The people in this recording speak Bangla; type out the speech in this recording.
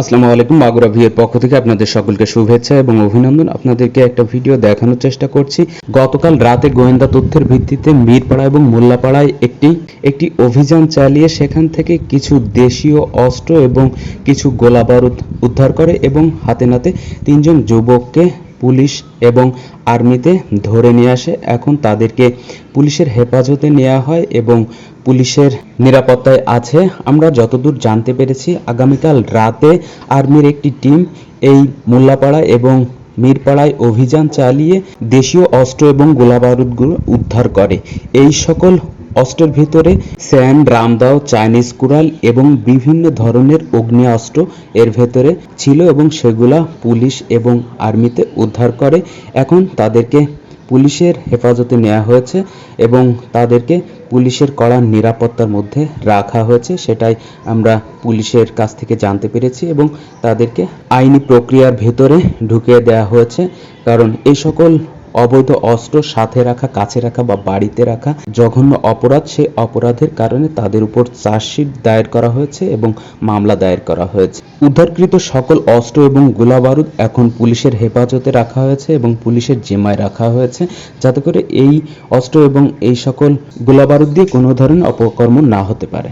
আসসালামু আলাইকুম, মাগুরা ভিয়ের পক্ষ থেকে আপনাদের সকলকে শুভেচ্ছা এবং অভিনন্দন। আপনাদেরকে একটা ভিডিও দেখানোর চেষ্টা করছি। গতকাল রাতে গোয়েন্দা তথ্যের ভিত্তিতে মিরপাড়া এবং মোল্লাপাড়ায় একটি একটি অভিযান চালিয়ে সেখান থেকে কিছু দেশীয় অস্ত্র এবং কিছু গোলাবারুদ উদ্ধার করে এবং হাতে নাতে তিনজন যুবককে পুলিশ এবং আর্মিতে ধরে নিয়ে আসে। এখন তাদেরকে পুলিশের হেফাজতে নেওয়া হয় এবং পুলিশের নিরাপত্তায় আছে। আমরা যতদূর জানতে পেরেছি, আগামীকাল রাতে আর্মির একটি টিম এই মোল্লাপাড়া এবং মিরপাড়ায় অভিযান চালিয়ে দেশীয় অস্ত্র এবং গোলাবারুদগুলো উদ্ধার করে। এই সকল অস্ত্রের ভিতরে স্যান্ড, রামদাও, চাইনিজ কুড়াল এবং বিভিন্ন ধরনের অগ্নেয়াস্ত্র এর ভেতরে ছিল এবং সেগুলা পুলিশ এবং আর্মিতে উদ্ধার করে। এখন তাদেরকে পুলিশের হেফাজতে নেওয়া হয়েছে এবং তাদেরকে পুলিশের কড়া নিরাপত্তার মধ্যে রাখা হয়েছে, সেটাই আমরা পুলিশের কাছ থেকে জানতে পেরেছি এবং তাদেরকে আইনি প্রক্রিয়ার ভেতরে ঢুকিয়ে দেওয়া হয়েছে। কারণ এই সকল অবৈধ অস্ত্র সাথে রাখা, কাছে রাখা বা বাড়িতে রাখা জঘন্য অপরাধ, সেই অপরাধের কারণে তাদের উপর চার্জশিট দায়ের করা হয়েছে এবং মামলা দায়ের করা হয়েছে। উদ্ধারকৃত সকল অস্ত্র এবং গোলাবারুদ এখন পুলিশের হেফাজতে রাখা হয়েছে এবং পুলিশের জিম্মায় রাখা হয়েছে যাতে করে এই অস্ত্র এবং এই সকল গোলাবারুদ দিয়ে কোনো ধরনের অপকর্ম না হতে পারে।